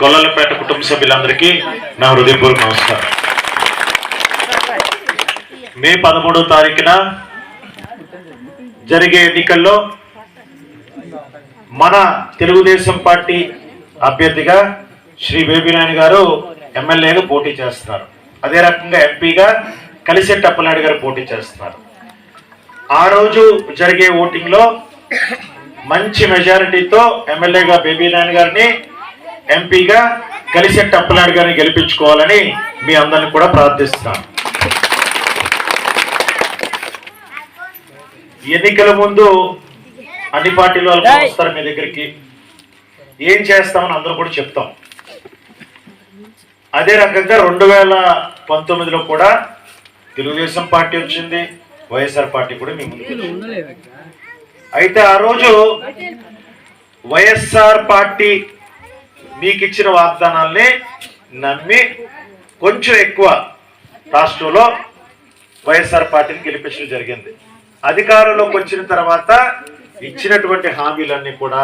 గొల్లలపేట కుటుంబ సభ్యులందరికీ నా హృదయపూర్వక నమస్కారం. మే పదమూడవ తారీఖున జరిగే ఎన్నికల్లో మన తెలుగుదేశం పార్టీ అభ్యర్థిగా శ్రీ బేబీనాయుడు గారు ఎమ్మెల్యేగా పోటీ చేస్తున్నారు. అదే రకంగా ఎంపీగా కలిసెట్టి అప్పలనాయుడు గారు పోటీ చేస్తున్నారు. ఆ రోజు జరిగే ఓటింగ్లో మంచి మెజారిటీతో ఎమ్మెల్యేగా బేబీనాయుడు గారిని ఎంపీగా కలిసెట్టి అప్పలనాయుడు గారిని గెలిపించుకోవాలని మీ అందరిని కూడా ప్రార్థిస్తున్నాను. ఎన్నికల ముందు అన్ని పార్టీల వాళ్ళు వస్తారు మీ దగ్గరికి. ఏం చేస్తామని అందరూ కూడా చెప్తాం. అదే రకంగా రెండు వేల పంతొమ్మిదిలో కూడా తెలుగుదేశం పార్టీ వచ్చింది వైఎస్ఆర్ పార్టీ కూడా మీ వచ్చింది. అయితే ఆ రోజు వైఎస్ఆర్ పార్టీ మీకు ఇచ్చిన వాగ్దానాల్ని నమ్మి కొంచెం ఎక్కువ రాష్ట్రంలో వైఎస్ఆర్ పార్టీని గెలిపించడం జరిగింది. అధికారంలోకి వచ్చిన తర్వాత ఇచ్చినటువంటి హామీలన్నీ కూడా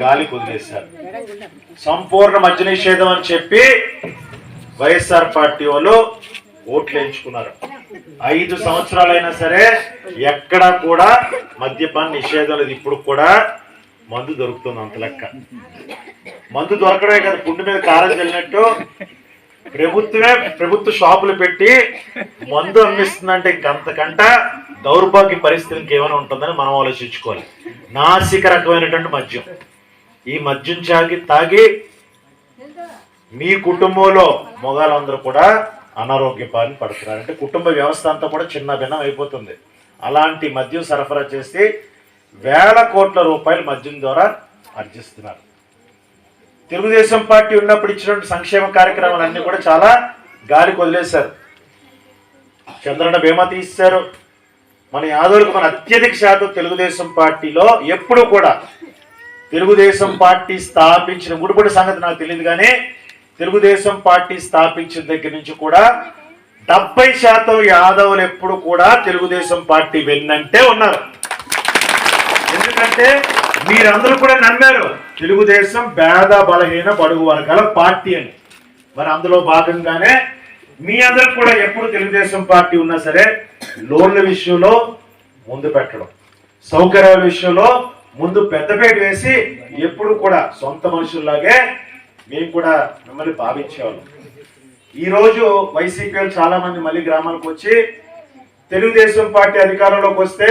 గాలి కుదిలేశారు. సంపూర్ణ మద్య నిషేధం అని చెప్పి వైఎస్ఆర్ పార్టీ వాళ్ళు ఓట్లు ఎంచుకున్నారు. ఐదు సంవత్సరాలైనా సరే ఎక్కడా కూడా మద్యపాన్ నిషేధం లేదు ఇప్పుడు కూడా మందు దొరుకుతుంది అంత లెక్క. మందు దొరకడమే కదా పుండు మీద కారం చల్లినట్టు ప్రభుత్వమే ప్రభుత్వ షాపులు పెట్టి మందు అమ్మిస్తుందంటే ఇంకంతకంట దౌర్భాగ్య పరిస్థితి ఇంకేమైనా ఉంటుందని మనం ఆలోచించుకోవాలి. నాసిక రకమైనటువంటి మద్యం. ఈ మద్యం చాగి తాగి మీ కుటుంబంలో మొగాళ్ళందరూ కూడా అనారోగ్య బారిన పడుతున్నారు. అంటే కుటుంబ వ్యవస్థ అంతా కూడా చిన్న భిన్నం అయిపోతుంది. అలాంటి మద్యం సరఫరా చేసి వేల కోట్ల రూపాయలు మద్యం ద్వారా ఆర్జిస్తున్నారు. తెలుగుదేశం పార్టీ ఉన్నప్పుడు ఇచ్చినటువంటి సంక్షేమ కార్యక్రమాలన్నీ కూడా చాలా గాలికి వదిలేశారు. చంద్రన్న బీమా తీశారు. మన యాదవులకు మన అత్యధిక శాతం తెలుగుదేశం పార్టీలో ఎప్పుడు కూడా తెలుగుదేశం పార్టీ స్థాపించిన ముడిపడి సంగతి నాకు తెలియదు కానీ తెలుగుదేశం పార్టీ స్థాపించిన దగ్గర నుంచి కూడా డెబ్బై శాతం యాదవులు ఎప్పుడు కూడా తెలుగుదేశం పార్టీ వెన్నంటే ఉన్నారు. ఎందుకంటే మీరందరూ కూడా నమ్మారు తెలుగుదేశం పేద బలహీన బడుగు వర్గాల పార్టీ అని. మరి అందులో భాగంగానే మీ అందరూ కూడా ఎప్పుడు తెలుగుదేశం పార్టీ ఉన్నా సరే లోన్ల విషయంలో ముందు పెట్టడం సౌకర్యాల విషయంలో ముందు పెద్దపేట వేసి ఎప్పుడు కూడా సొంత మనుషుల్లాగే మేము కూడా మిమ్మల్ని భావించేవాళ్ళం. ఈరోజు రోజు వైసీపీ చాలా మంది మళ్ళీ గ్రామాలకు వచ్చి తెలుగుదేశం పార్టీ అధికారంలోకి వస్తే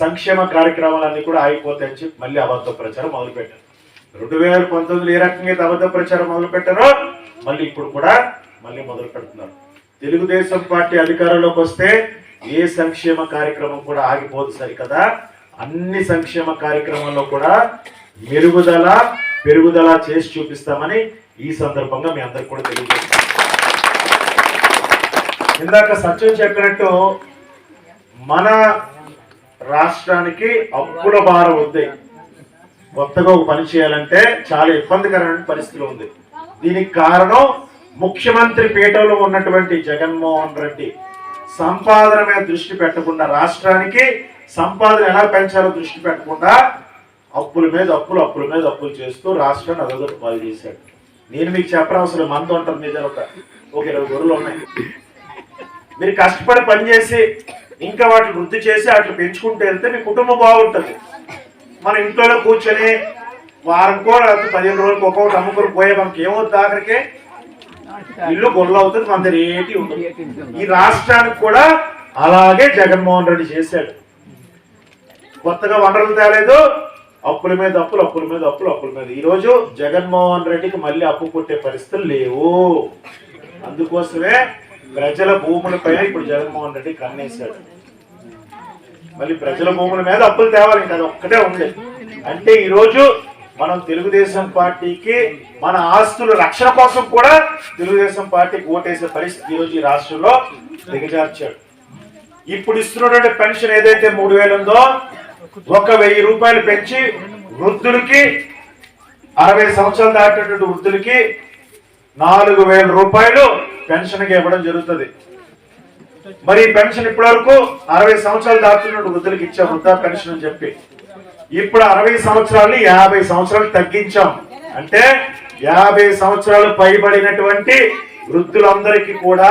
సంక్షేమ కార్యక్రమాలన్నీ కూడా ఆగిపోతాయని చెప్పి మళ్ళీ అబద్ధ ప్రచారం మొదలుపెట్టారు. రెండు వేల పంతొమ్మిదిలో ఏ రకంగా అయితే అబద్ధ ప్రచారం మొదలుపెట్టారో మళ్ళీ ఇప్పుడు కూడా మళ్ళీ మొదలు పెడుతున్నారు. తెలుగుదేశం పార్టీ అధికారంలోకి వస్తే ఏ సంక్షేమ కార్యక్రమం కూడా ఆగిపోదు సరికదా? అన్ని సంక్షేమ కార్యక్రమాల్లో కూడా మెరుగుదల పెరుగుదల చేసి చూపిస్తామని ఈ సందర్భంగా మీ అందరికి కూడా తెలియజేస్తాం ఇందాక సత్యం చెప్పినట్టు మన రాష్ట్రానికి అప్పుల భారం ఉంది. కొత్తగా ఒక పని చేయాలంటే చాలా ఇబ్బందికరమైన పరిస్థితులు ఉంది. దీనికి కారణం ముఖ్యమంత్రి పీఠంలో ఉన్నటువంటి జగన్మోహన్ రెడ్డి. సంపాదన మీద దృష్టి పెట్టకుండా రాష్ట్రానికి సంపాదన ఎలా పెంచాలో దృష్టి పెట్టకుండా అప్పుల మీద అప్పులు అప్పుల మీద అప్పులు చేస్తూ రాష్ట్రాన్ని అదొకటి పాలు చేశాడు. నేను మీకు చెప్పనవసరం మంద ఉంటుంది మీద ఒక ఒక ఇరవై గొర్రెలు ఉన్నాయి. మీరు కష్టపడి పనిచేసి ఇంకా వాటిని వృద్ధి చేసి వాటిని పెంచుకుంటూ వెళ్తే మీ కుటుంబం బాగుంటుంది. మన ఇంట్లోనే కూర్చొని వారంకో లేకపోతే పదిహేను రోజులకు ఒక్కొక్కటి అమ్ముకొని పోయే మనకి ఏమవుతుంది ఆఖరికి? ఇల్లు గొల్ల అవుతుంది మన దగ్గర ఉంటుంది ఈ రాష్ట్రానికి కూడా అలాగే జగన్మోహన్ రెడ్డి చేశాడు. కొత్తగా వనరులు తేలేదు అప్పుల మీద అప్పులు అప్పుల మీద అప్పులు అప్పుల మీద. ఈరోజు జగన్మోహన్ రెడ్డికి మళ్ళీ అప్పు కొట్టే పరిస్థితులు లేవు. అందుకోసమే ప్రజల భూములపై ఇప్పుడు జగన్మోహన్ రెడ్డి కన్నేశాడు. మళ్ళీ ప్రజల భూముల మీద అప్పులు తేవాలి అది ఒక్కటే ఉంది. అంటే ఈరోజు మనం తెలుగుదేశం పార్టీకి మన ఆస్తుల రక్షణ కోసం కూడా తెలుగుదేశం పార్టీకి ఓటేసే పరిస్థితి ఈ రోజు ఈ రాష్ట్రంలో దిగజార్చాడు. ఇప్పుడు ఇస్తున్నటువంటి పెన్షన్ ఏదైతే మూడు వేలు ఉందో ఒక వెయ్యి రూపాయలు పెంచి వృద్ధులకి అరవై సంవత్సరాలు దాటినటువంటి వృద్ధులకి నాలుగు వేల రూపాయలు పెన్షన్కి ఇవ్వడం జరుగుతుంది. మరి ఈ పెన్షన్ ఇప్పటి వరకు అరవై సంవత్సరాలు దాటుతున్న వృద్ధులకు ఇచ్చే వృద్ధా పెన్షన్ అని చెప్పి. ఇప్పుడు అరవై సంవత్సరాలు యాభై సంవత్సరాలు తగ్గించాం. అంటే యాభై సంవత్సరాలు పైబడినటువంటి వృద్ధులందరికీ కూడా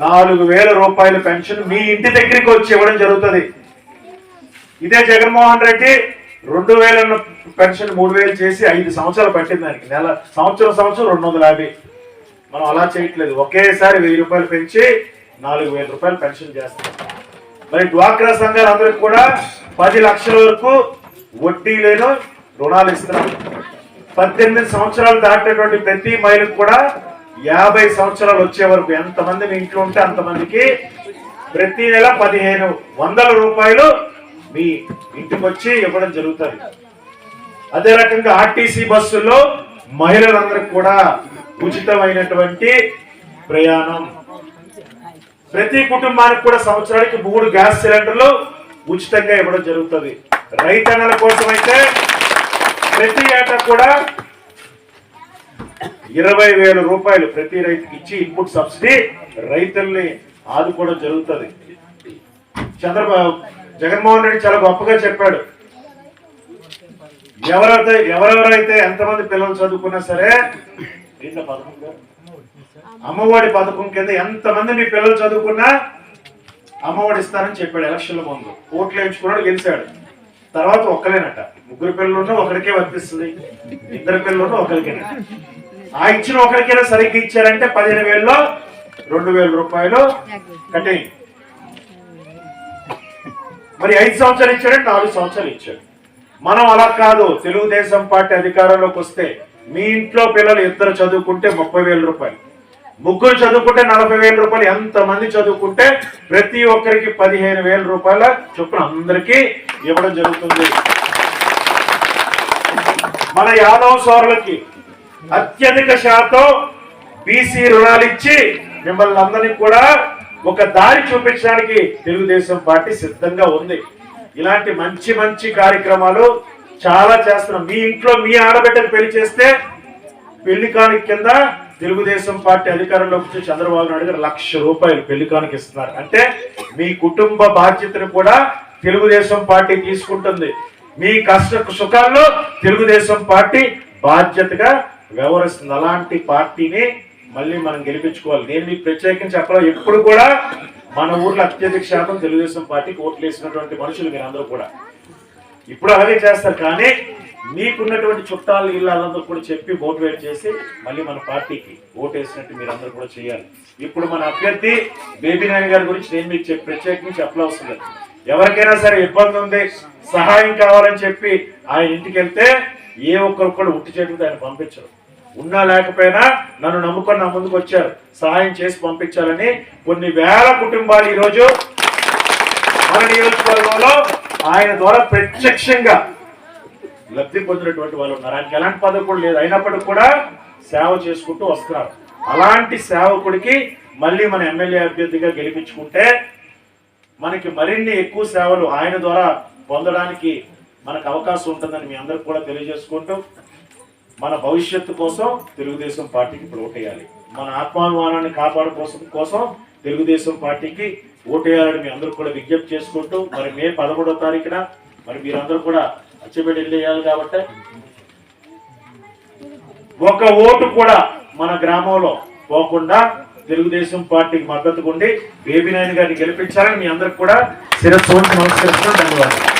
నాలుగు వేల రూపాయల పెన్షన్ మీ ఇంటి దగ్గరికి వచ్చి ఇవ్వడం జరుగుతుంది. ఇదే జగన్మోహన్ రెడ్డి రెండు వేల పెన్షన్ మూడు వేలు చేసి ఐదు సంవత్సరాలు పట్టింది దానికి నెల సంవత్సరం సంవత్సరం రెండు వందల యాభై. మనం అలా చేయట్లేదు. ఒకేసారి వెయ్యి రూపాయలు పెంచి నాలుగు వేల రూపాయలు పెన్షన్ చేస్తారు మరి డ్వాక్రా సంఘాలు అందరికి కూడా పది లక్షల వరకు వడ్డీ లేను రుణాలు ఇస్తున్నారు. పద్దెనిమిది సంవత్సరాలు దాటినటువంటి ప్రతి మహిళకు కూడా యాభై సంవత్సరాలు వచ్చే వరకు ఎంతమంది మీ ఇంట్లో ఉంటే అంతమందికి ప్రతి నెల పదిహేను వందల రూపాయలు మీ ఇంటికి వచ్చి ఇవ్వడం జరుగుతుంది. అదే రకంగా ఆర్టీసీ బస్సుల్లో మహిళలందరికి కూడా ఉచితమైనటువంటి ప్రయాణం ప్రతి కుటుంబానికి కూడా సంవత్సరానికి మూడు గ్యాస్ సిలిండర్లు ఉచితంగా ఇవ్వడం జరుగుతుంది. రైతన్నల కోసం అయితే ప్రతి ఏటా కూడా ఇరవై వేల రూపాయలు ప్రతి రైతుకి ఇచ్చి ఇన్పుట్ సబ్సిడీ రైతుల్ని ఆదుకోవడం జరుగుతుంది. చంద్రబాబు జగన్మోహన్ రెడ్డి చాలా గొప్పగా చెప్పాడు. ఎవరైతే ఎవరెవరైతే ఎంతమంది పిల్లలు చదువుకున్నా సరే దీంట్లో పథకం అమ్మఒడి పథకం కింద ఎంతమంది మీ పిల్లలు చదువుకున్నా అమ్మఒడి ఇస్తారని చెప్పాడు ఎలక్షన్ల ముందు. ఓట్లు వేయించుకున్నాడు గెలిచాడు. తర్వాత ఒక్కలేనట. ముగ్గురు పిల్లలున్నా ఒకరికే వర్తిస్తుంది. ఇద్దరు పిల్లలు ఉన్నా ఒకరికేనట ఆ ఇచ్చిన ఒకరికైనా సరిగ్గా ఇచ్చారంటే పదిహేను వేలలో రెండు వేల రూపాయలు కటింగ్ మరి ఐదు సంవత్సరాలు ఇచ్చాడంటే నాలుగు సంవత్సరాలు ఇచ్చాడు. మనం అలా కాదు. తెలుగుదేశం పార్టీ అధికారంలోకి వస్తే మీ ఇంట్లో పిల్లలు ఇద్దరు చదువుకుంటే ముప్పై వేల రూపాయలు. ముగ్గురు చదువుకుంటే నలభై వేల రూపాయలు. ఎంతమంది చదువుకుంటే ప్రతి ఒక్కరికి పదిహేను వేల రూపాయల చొప్పున అందరికీ ఇవ్వడం జరుగుతుంది. మన యాదవ్ సోదరులకి అత్యధిక శాతం బీసీ రుణాలు ఇచ్చి మిమ్మల్ని అందరినీ కూడా ఒక దారి చూపించడానికి తెలుగుదేశం పార్టీ సిద్ధంగా ఉంది. ఇలాంటి మంచి మంచి కార్యక్రమాలు చాలా చేస్తున్నాం. మీ ఇంట్లో మీ ఆడబిడ్డకు పెళ్ళి చేస్తే పెళ్ళి కాని కింద తెలుగుదేశం పార్టీ అధికారంలోకి వచ్చి చంద్రబాబు నాయుడు గారు లక్ష రూపాయలు పెళ్ళికానికి ఇస్తున్నారు. అంటే మీ కుటుంబ బాధ్యతను కూడా తెలుగుదేశం పార్టీ తీసుకుంటుంది. మీ కష్ట సుఖాల్లో తెలుగుదేశం పార్టీ బాధ్యతగా వ్యవహరిస్తుంది. అలాంటి పార్టీని మళ్ళీ మనం గెలిపించుకోవాలి. నేను మీకు ప్రత్యేకించి చెప్పడం ఎప్పుడు కూడా మన ఊర్లో అత్యధిక శాతం తెలుగుదేశం పార్టీకి ఓట్లు వేసినటువంటి మనుషులు మీరు అందరూ కూడా. ఇప్పుడు అలాగే చేస్తారు. కానీ మీకున్నటువంటి చుట్టాలు ఇళ్ళందరూ కూడా చెప్పి మోటివేట్ చేసి మళ్ళీ మన పార్టీకి ఓటు వేసినట్టు మీరు అందరూ కూడా చేయాలి. ఇప్పుడు మన అభ్యర్థి బేబీ నాయన గారి గురించి నేను మీకు చెప్పి ప్రత్యేకించి చెప్పనవసరం లేదు. ఎవరికైనా సరే ఇబ్బంది ఉంది సహాయం కావాలని చెప్పి ఆయన ఇంటికి వెళ్తే ఏ ఒక్కరు కూడా ఉట్టి చేతులతో ఆయన పంపించరు. ఉన్నా లేకపోయినా నన్ను నమ్ముకొని నా ముందుకు వచ్చారు. సహాయం చేసి పంపించాలని కొన్ని వేల కుటుంబాలు ఈరోజు మన నియోజకవర్గంలో ఆయన ద్వారా ప్రత్యక్షంగా లబ్ధి పొందినటువంటి వాళ్ళు ఉన్నారు. ఆయనకి ఎలాంటి పదవి కూడా లేదు. అయినప్పటికీ కూడా సేవ చేసుకుంటూ వస్తున్నారు. అలాంటి సేవకుడికి మళ్ళీ మన ఎమ్మెల్యే అభ్యర్థిగా గెలిపించుకుంటే మనకి మరిన్ని ఎక్కువ సేవలు ఆయన ద్వారా పొందడానికి మనకు అవకాశం ఉంటుందని మీ అందరికి కూడా తెలియజేసుకుంటూ మన భవిష్యత్తు కోసం తెలుగుదేశం పార్టీకి ఇప్పుడు ఓటేయాలి. మన ఆత్మాభిమానాన్ని కాపాడు కోసం కోసం తెలుగుదేశం పార్టీకి ఓటేయాలని మీ అందరూ కూడా విజ్ఞప్తి చేసుకుంటూ మరి మే పదమూడో తారీఖున మరి మీరందరూ కూడా అచ్చబెట్టి వెళ్ళేయాలి కాబట్టి. ఒక ఓటు కూడా మన గ్రామంలో పోకుండా తెలుగుదేశం పార్టీకి మద్దతు ఉండి బేబీ నాయన్ గారిని గెలిపించాలని మీ అందరికి కూడా శిరస్సు నమస్కరిస్తున్నాను. ధన్యవాదాలు.